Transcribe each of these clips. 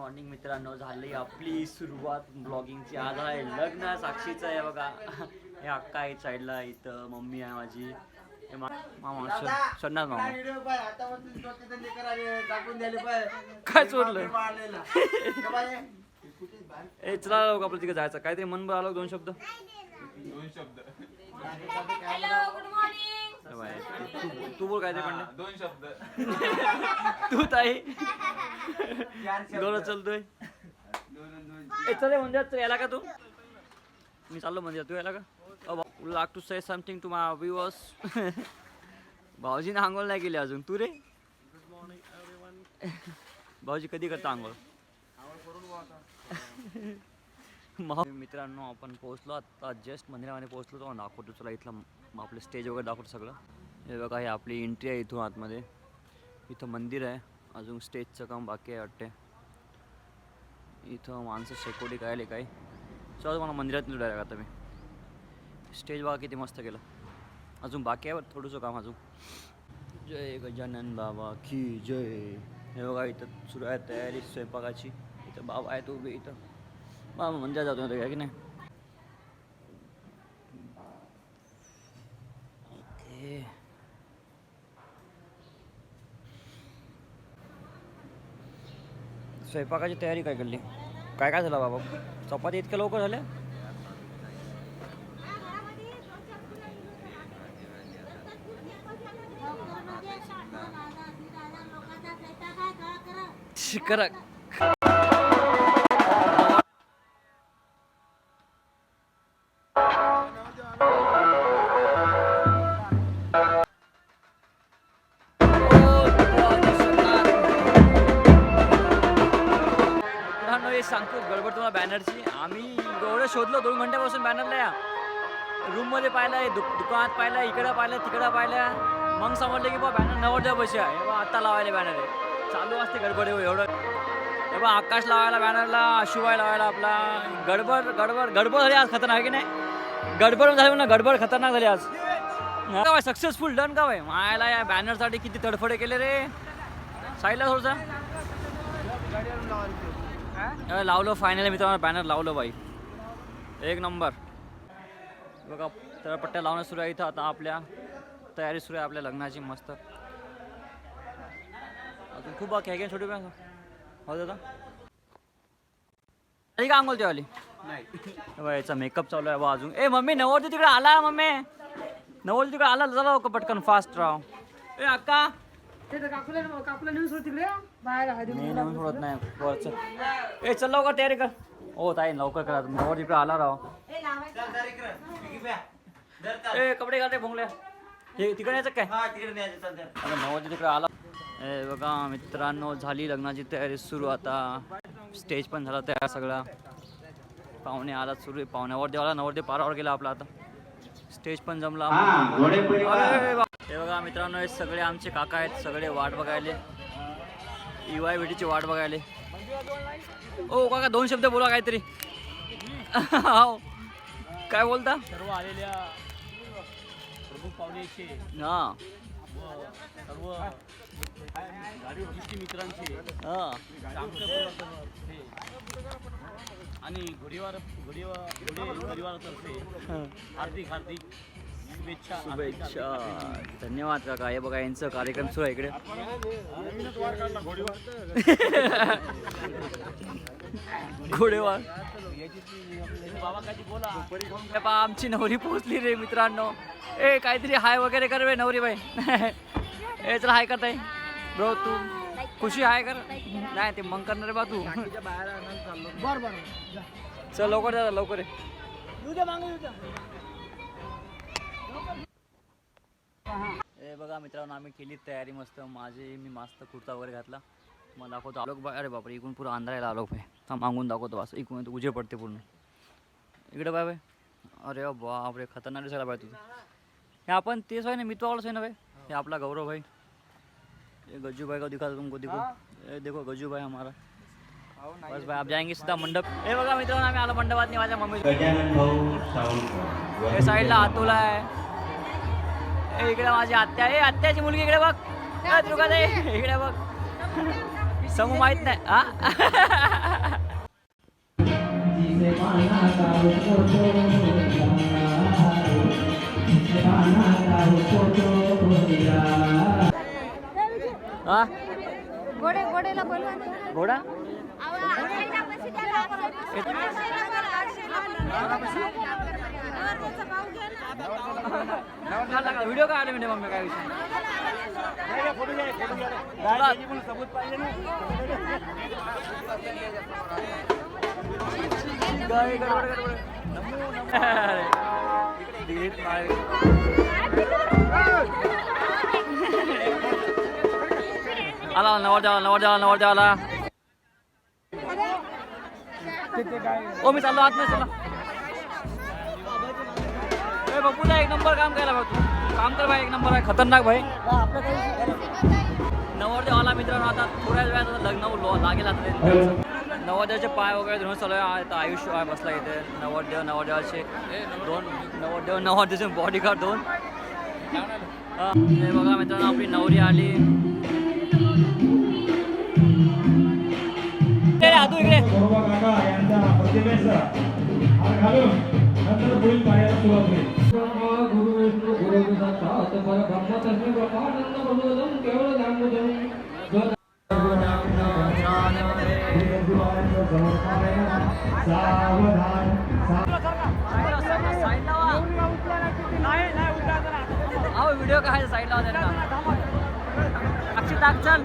Morning मित्रांनो झाली आपली सुरुवात ब्लॉगिंगची. आज आहे लग्न साक्षीचं आहे बघा. हे अक्का आहे साईडला इथं मम्मी आहे माझी. हे मा- मामा मामा. काय चोरलं ए चला लवकर आपलं तिकडे जायचं. काहीतरी मन बरं आलं दोन शब्द? दोन शब्द. हॅलो गुड मॉर्निंग तू- तू बोल काहीतरी पण. दोन शब्द. तू ताई. दोन चलतोय. ए चल म्हणजे याला का तू? मी चाललो म्हणजे तू याला का? लाग to say something to my viewers भाऊजीने आंघोळ नाही केली अजून. तू रे? भाऊजी कधी करता आंघोळ? मित्रांनो आपण पोहोचलो आता जस्ट मंदिरामध्ये पोहोचलो तो दाखवतो तुला इथलं आपलं स्टेज वगैरे दाखवतो सगळं. हे बघा हे आपली एंट्री आहे इथून आतमध्ये. इथं मंदिर आहे. अजून स्टेजचं काम बाकी आहे वाटते इथं माणसं शेकोटी काय काय? चला मला मंदिरात नेलं डायरेक्ट आता मी. स्टेज बघा किती मस्त केलं. अजून बाकी आहे बरं थोडंसं काम अजून. जय गजानन बाबा की जय. हे बघा इथं सुरू आहे तयारी स्वयंपाकाची. इथं बाबा आहे तो उभे इथं. बाबा मंदिरात जातो ना की नाही? ओके. स्वयंपाकाची तयारी काय केली? काय काय झालं बाबा? चपाती इतक्या लवकर झाल्या? करा मित्रांनो हे सांगतो गडबड तुम्हाला बॅनरची. आम्ही एवढं शोधलो दोन घंट्यापासून बॅनरला या रूममध्ये पाहिलं दु दुकानात पाहिलं इकडं पाहिलं तिकडं पाहिलं. मग समजलं की बा बॅनर नवरच्या पैसे आहे. बा आत्ता लावायला बॅनर आहे. चालू असते गडबड एवढं. एवढं. हे बा आकाश लावायला बॅनरला शिवाय लावायला आपला. गडबड गडबड गडबड झाली आज खतरनाक आहे की नाही? गडबड झाली ना गडबड खतरनाक झाली आज. का सक्सेसफुल डन का बाय मायाला या बॅनरसाठी किती तडफडे केले रे? साईडला थोडसा लावलं फायनली मित्रांनो बॅनर लावलं बाई एक नंबर बघा तर पट्ट्या लावणं सुरू आहे इथं आता आपल्या तयारी सुरू आहे आपल्या लग्नाची मस्त. अजून खूप बाकी आहे का छोटी बॅग हो दादा. आली का अंघोल तेवाली? बघा याचा मेकअप चालू आहे बा अजून. ए मम्मी नवरती तिकडे आला मम्मी. नवरती तिकडे आला चला पटकन फास्ट राव. ए अक्का. काकुला नेऊन सोड तिकडे. बाहेर हळदी मी नेऊन सोडत नाही वरचं. ए चल लवकर तयारी कर. हो ताई लवकर करा. नवर तिकडे आला राव. ए कपडे घालते भोंगल्या हे तिकडे यायचं काय? अरे नवर तिकडे आला. ए बघा मित्रांनो झाली लग्नाची तयारी सुरू आता. स्टेज पण झाला तयार सगळा. पाहुणे आला सुरू पाहुण्यावर देवाला नवरदेव पारावर गेला आपला आता. स्टेज पण जमला. अरे हे बघा मित्रांनो हे सगळे आमचे काका आहेत सगळे वाट बघायले. युवाय भेटीची वाट बघायले. ओ काका दोन शब्द बोला काहीतरी. हाव. काय बोलता? सर्व आलेल्या प्रमुख पाहुण्याचे हा. सर्व मित्रांचे. हा. हे आणि घोडीवार घोडीवार घोडे परिवारातर्फे हार्दिक हार्दिक शुभेच्छा. धन्यवाद काका. हे बघा यांचं कार्यक्रम सुरू आहे इकडे. घोडेवार. बाबा आमची नवरी पोहोचली रे मित्रांनो. ए काहीतरी हाय वगैरे कर रे नवरी बाई. ए चला हाय करताय ब्रो तू खुशी हाय कर. नाही ते मग करणार रे बा तू. बर बर चल लवकर जा लवकर मागू ए बघा मित्रांनो आम्ही केली तयारी मस्त. माझी मी मस्त कुर्ता वगैरे घातला. मला दाखवतो आलोक बाय अरे बापरे इकडून पुरं अंधारायला आलोक भाई हा मागून दाखवतो असं. इकडून इथं उजे पडते पूर्ण. इकडे बाय बाय अरे बापरे खतरनाक दिसायला पाहिजे तुझं. हे आपण तेच आहे ना मित्रवाळच आहे ना भाई हे आपला गौरव भाई. ये गज्जू भाई का दिखा तुमको देखो. ए देखो गज्जू भाई हमारा बस भाई आप जाएंगे सीधा मंडप. हे बघा मित्रांनो आम्ही आलो मंडपात माझ्या मम्मी हे साईडला आतोला आहे. इकडे माझी आत्या आहे आत्याची मुलगी इकडे बघ ए, दुर्गा ताई, इकडे बघ समू माहीत नाही हा हा. घोडा व्हिडिओ काय आले म्हणजे मम्मी काय विषय? आला नवर द्याला नवर द्याला नवर द्याला ओ मी चाललो आत चला. बघूला एक नंबर काम केला भाऊ तू. काम कर भाई एक नंबर आहे. खतरनाक भाई. नवरदेवाला मित्रांनो आता थोड्याच वेळात आता लग्न लागेल आता त्यांचं. नवरदेवाचे पाय वगैरे धुवून चालू आहे. आता आयुष्य आहे बसला इथे. नवरदेव नवरदेवाचे दोन नवरदेव नवरदेवाचे बॉडी गार्ड दोन. हा, हे बघा मित्रांनो आपली नवरी आली. आदू इकडे. व्हिडिओ काय साईडला होत्या त्यांना अक्षय टाक चल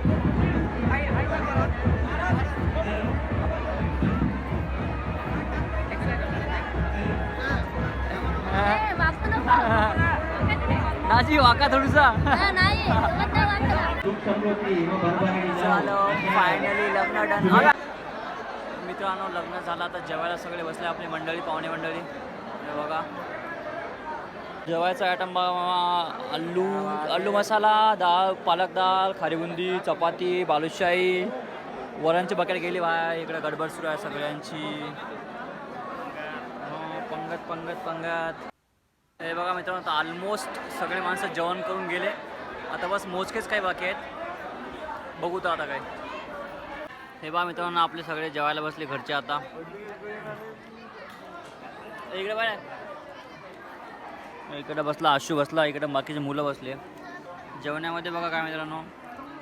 ए, नाजी वाका थोडूसा. फायनली लग्न डन मित्रांनो लग्न झालं आता जेवायला सगळे बसले आपली मंडळी पाहुणे मंडळी. बघा. जेवायचा आयटम आलू आलू मसाला डाळ पालक डाळ खारीबुंदी चपाती बालुशाही. वरणची बकेट गेली बाय. इकडे गडबड सुरू आहे सगळ्यांची. हं, पंगत पंगत पंगत. हे बघा मित्रांनो आता ऑलमोस्ट सगळे माणसं जेवण करून गेले. आता बस मोजकेच काही बाकी आहेत. बघू तर आता काय. हे बा मित्रांनो आपले सगळे जेवायला बसले घरचे आता. इकडे बाय इकडे बसला आशू बसला इकडे बाकीचे मुलं बसले. जेवणामध्ये बघा काय मित्रांनो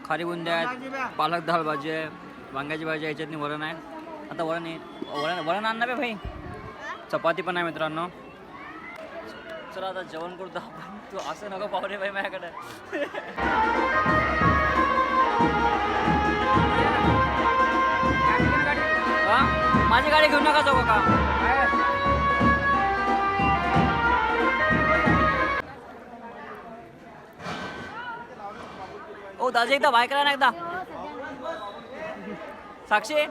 खारी बुंदी आहेत पालक डाळ भाजी आहे वांग्याची भाजी आहे याच्यातनी वरण आहे. आता वरण वरण वरण आणणार भाई? चपाती पण आहे मित्रांनो. चला आता जेवण करतो आपण. तू असं नको पाहुणे भाई माझ्याकडे. माझी गाडी घेऊन नका जाऊ का? ओ दाजी एकदा बाय करा ना एकदा. साक्षी?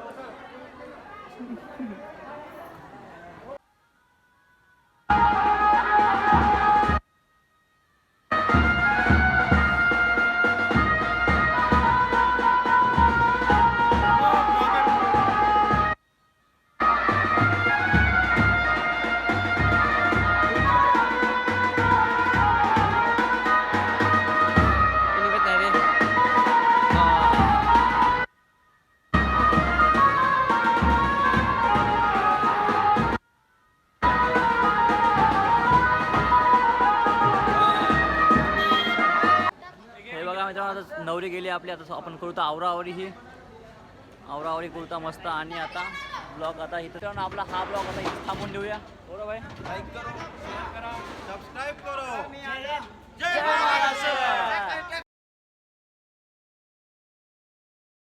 नवरी गेली आपली आता आपण करू तर आवरावरी ही. आवरावरी करू मस्त. आणि आता ब्लॉग आता इथं. आपला हा ब्लॉग आता इथं थांबून देऊया. बरोबर लाईक करा सबस्क्राईब